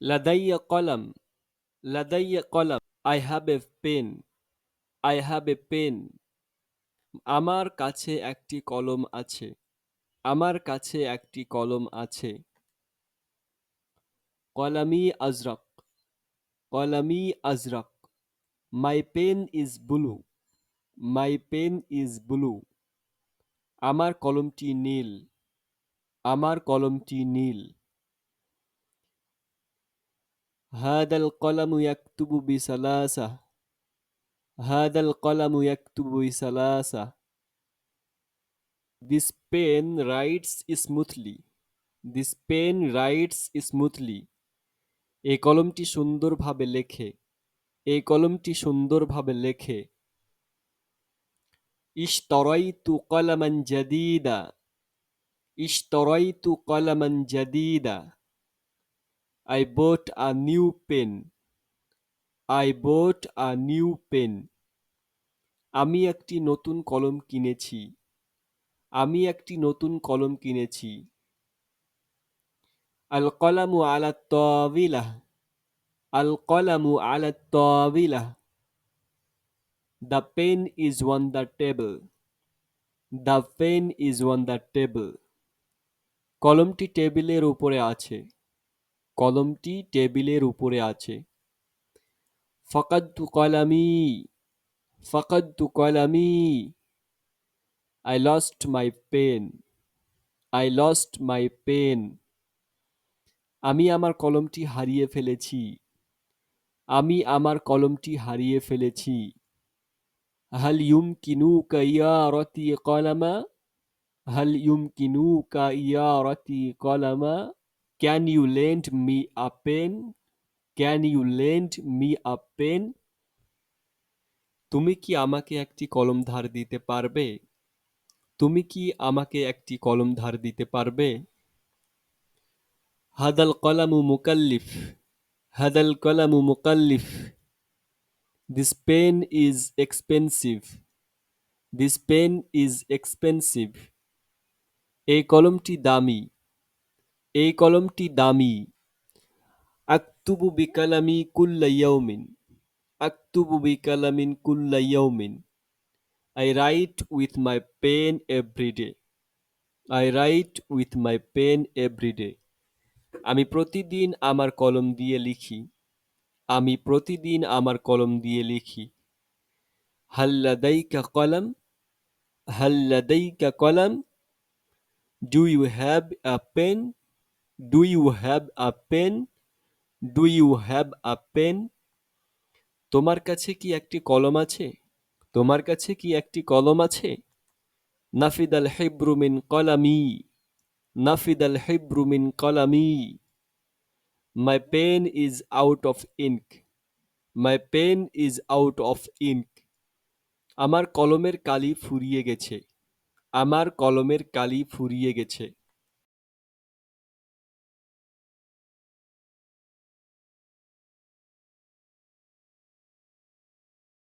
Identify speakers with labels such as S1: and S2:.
S1: লাদাইয়া কলাম লাদাইয়া column I have a pen I have a pen আমার কাছে একটি কলম আছে। আমার কাছে একটি কলম আছে। কলামি আজরক কলামি আজরক my pen is blue my pen is blue আমার কলমটি নীল। আমার কলমটি নীল। هذا القلم يكتب بسلاسة هذا القلم يكتب بسلاسة This pen writes smoothly This pen writes smoothly এই কলমটি সুন্দরভাবে লেখে এই কলমটি সুন্দরভাবে লেখে اشتريت قلما جديدا اشتريت قلما جديدا I bought a new pen. I bought a new pen. আমি একটি নতুন কলম কিনেছি। আমি একটি নতুন কলম কিনেছি। আল কলামু আলা তাবিলা আল কলামু আলা তাবিলা the pen is on the table the pen is on the table কলমটি টেবিলের উপরে আছে। কলমটি টেবিলের উপরে আছে। ফাকাদ্দু কলামি ফাকাদ্দু কলামি I lost my pen I lost my pen আমি আমার কলমটি হারিয়ে ফেলেছি। আমি আমার কলমটি হারিয়ে ফেলেছি। হাল ইউমকিনুকা ইয়ারাতি কলামা? হাল ইউমকিনুকা ইয়ারাতি কলামা? Can you lend me a pen can you lend me a pen তুমি কি আমাকে একটি কলম ধার দিতে পারবে? তুমি কি আমাকে একটি কলম ধার দিতে পারবে? হাদাল কলামু মুকাল্লিফ, হাদাল কলামু মুকাল্লিফ। This pen is expensive this pen is expensive এই কলমটি দামি। এই কলমটি দামি। আক্তুবু বিকালামি কুল্লা ইয়াউমিন। আক্তুবু বিকালামিন কুল্লা ইয়াউমিন। I write with my pen every day I write with my pen every day আমি প্রতিদিন আমার কলম দিয়ে লিখি। আমি প্রতিদিন আমার কলম দিয়ে লিখি। হাল্লাদাইকা কলম হাল্লাদাইকা কলম do you have a pen do you have a pen do you have a pen তোমার কাছে কি একটি কলম আছে? তোমার কাছে কি একটি কলম আছে? নাফিদ আল হিব্রু মিন কলামি। নাফিদ আল হিব্রু মিন কলামি। My pen is out of ink my pen is out of ink আমার কলমের কালি ফুরিয়ে গেছে। আমার কলমের কালি ফুরিয়ে গেছে।